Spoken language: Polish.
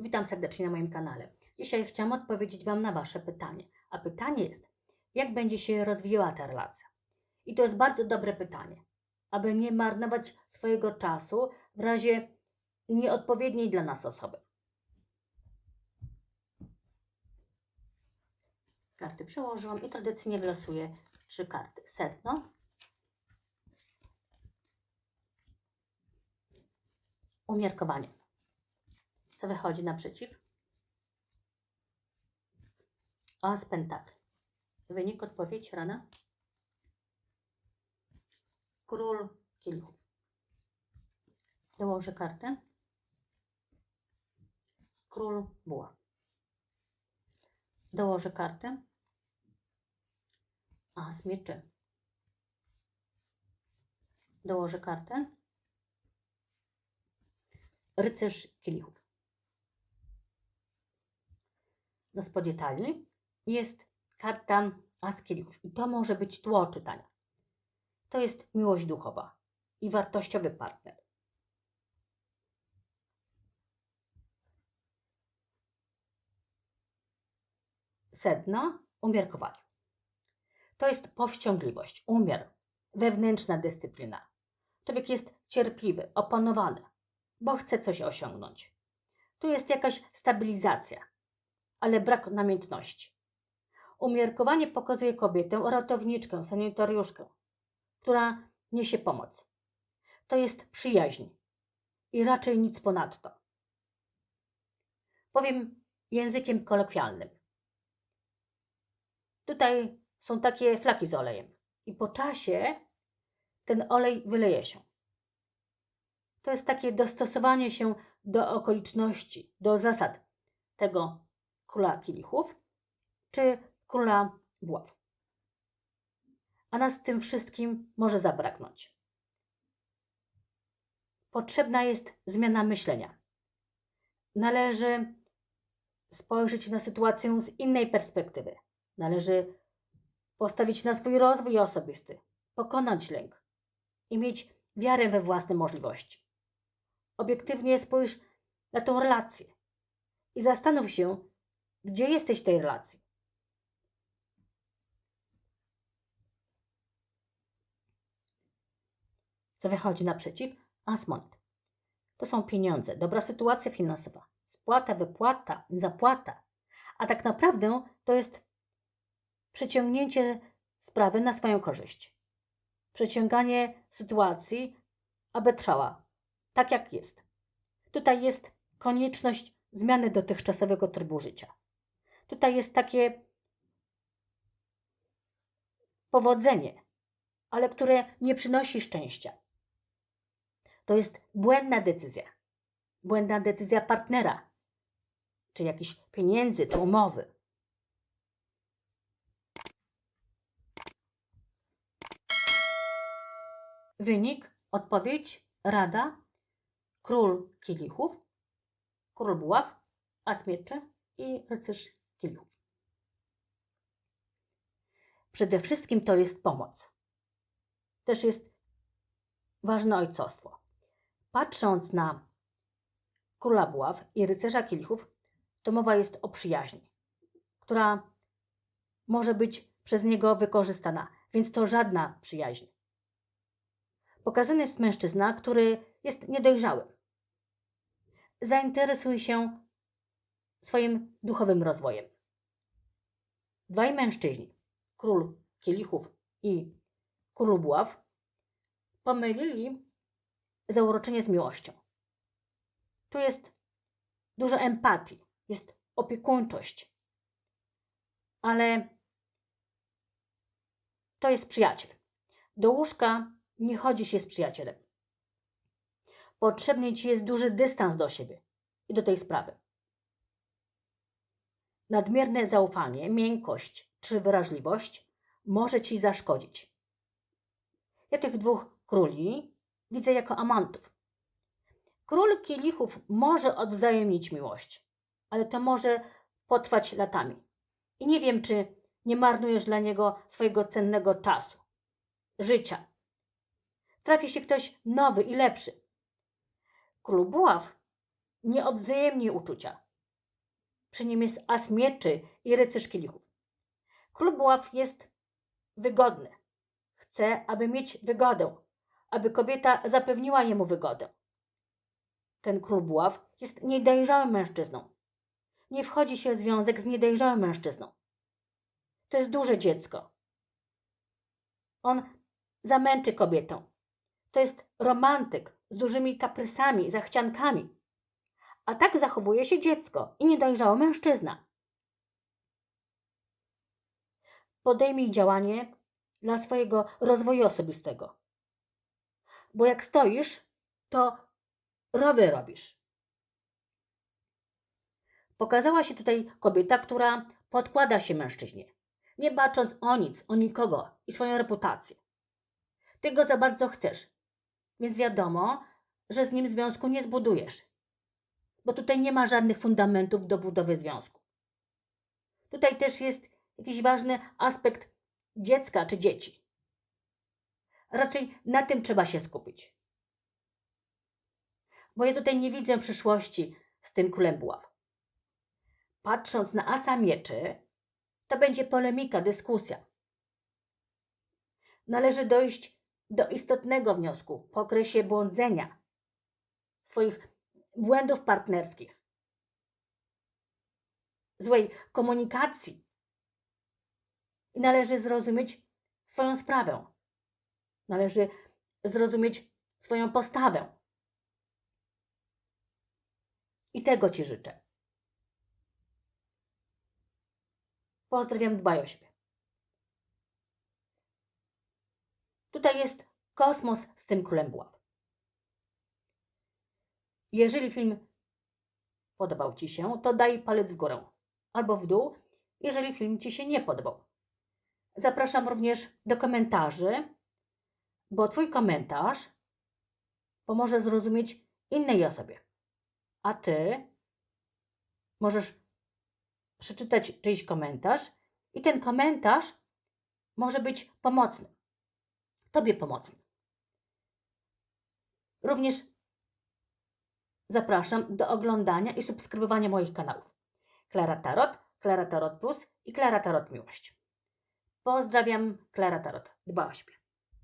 Witam serdecznie na moim kanale. Dzisiaj chciałam odpowiedzieć Wam na Wasze pytanie. A pytanie jest, jak będzie się rozwijała ta relacja? I to jest bardzo dobre pytanie, aby nie marnować swojego czasu w razie nieodpowiedniej dla nas osoby. Karty przełożyłam i tradycyjnie wylosuję trzy karty. Sedno, umiarkowanie. Co wychodzi naprzeciw? As pentakli. Wynik, odpowiedź, rana? Król kielichów. Dołożę kartę. Król buław. Dołożę kartę. As mieczy. Dołożę kartę. Rycerz kielichów. Do jest karta As kielichów i to może być tło czytania. To jest miłość duchowa i wartościowy partner. Sedno umiarkowanie. To jest powściągliwość, umiar, wewnętrzna dyscyplina. Człowiek jest cierpliwy, opanowany, bo chce coś osiągnąć. Tu jest jakaś stabilizacja, ale brak namiętności. Umiarkowanie pokazuje kobietę, ratowniczkę, sanitariuszkę, która niesie pomoc. To jest przyjaźń i raczej nic ponadto. Powiem językiem kolokwialnym. Tutaj są takie flaki z olejem i po czasie ten olej wyleje się. To jest takie dostosowanie się do okoliczności, do zasad tego króla kielichów czy króla buław. A nas tym wszystkim może zabraknąć. Potrzebna jest zmiana myślenia. Należy spojrzeć na sytuację z innej perspektywy. Należy postawić na swój rozwój osobisty, pokonać lęk i mieć wiarę we własne możliwości. Obiektywnie spójrz na tą relację i zastanów się, gdzie jesteś w tej relacji. Co wychodzi naprzeciw? Asmont. To są pieniądze, dobra sytuacja finansowa, spłata, wypłata, zapłata. A tak naprawdę to jest przeciągnięcie sprawy na swoją korzyść. Przeciąganie sytuacji, aby trwała tak, jak jest. Tutaj jest konieczność zmiany dotychczasowego trybu życia. Tutaj jest takie powodzenie, ale które nie przynosi szczęścia. To jest błędna decyzja. Błędna decyzja partnera, czy jakichś pieniędzy, czy umowy. Wynik, odpowiedź, rada, król kielichów, król buław, mieczy i rycerz kielichów. Przede wszystkim to jest pomoc. Też jest ważne ojcostwo. Patrząc na króla buław i rycerza kielichów, to mowa jest o przyjaźni, która może być przez niego wykorzystana, więc to żadna przyjaźń. Pokazany jest mężczyzna, który jest niedojrzały. Zainteresuj się swoim duchowym rozwojem. Dwaj mężczyźni, król kielichów i król buław, pomylili zauroczenie z miłością. Tu jest dużo empatii, jest opiekuńczość, ale to jest przyjaciel. Do łóżka nie chodzi się z przyjacielem. Potrzebny ci jest duży dystans do siebie i do tej sprawy. Nadmierne zaufanie, miękkość czy wrażliwość może ci zaszkodzić. Ja tych dwóch króli widzę jako amantów. Król kielichów może odwzajemnić miłość, ale to może potrwać latami. I nie wiem, czy nie marnujesz dla niego swojego cennego czasu, życia. Trafi się ktoś nowy i lepszy. Król buław nie odwzajemni uczucia, Przy nim jest as mieczy i rycerz kielichów. Król buław jest wygodny. Chce, aby mieć wygodę, aby kobieta zapewniła jemu wygodę. Ten król buław jest niedojrzałym mężczyzną. Nie wchodzi się w związek z niedojrzałym mężczyzną. To jest duże dziecko. On zamęczy kobietę. To jest romantyk z dużymi kaprysami, zachciankami. A tak zachowuje się dziecko i niedojrzały mężczyzna. Podejmij działanie dla swojego rozwoju osobistego. Bo jak stoisz, to rowy robisz. Pokazała się tutaj kobieta, która podkłada się mężczyźnie, nie bacząc o nic, o nikogo i swoją reputację. Ty go za bardzo chcesz, więc wiadomo, że z nim związku nie zbudujesz, bo tutaj nie ma żadnych fundamentów do budowy związku. Tutaj też jest jakiś ważny aspekt dziecka czy dzieci. Raczej na tym trzeba się skupić. Bo ja tutaj nie widzę przyszłości z tym królem buław. Patrząc na asa mieczy, to będzie polemika, dyskusja. Należy dojść do istotnego wniosku po okresie błądzenia, swoich błędów partnerskich, złej komunikacji. I należy zrozumieć swoją sprawę. Należy zrozumieć swoją postawę. I tego Ci życzę. Pozdrawiam, dbaj o siebie. Tutaj jest kosmos z tym królem buław. Jeżeli film podobał Ci się, to daj palec w górę albo w dół, jeżeli film Ci się nie podobał. Zapraszam również do komentarzy, bo Twój komentarz pomoże zrozumieć innej osobie. A Ty możesz przeczytać czyjś komentarz i ten komentarz może być pomocny. Tobie pomocny. Również zapraszam do oglądania i subskrybowania moich kanałów. Klara Tarot, Klara Tarot Plus i Klara Tarot Miłość. Pozdrawiam, Klara Tarot. Dba o siebie.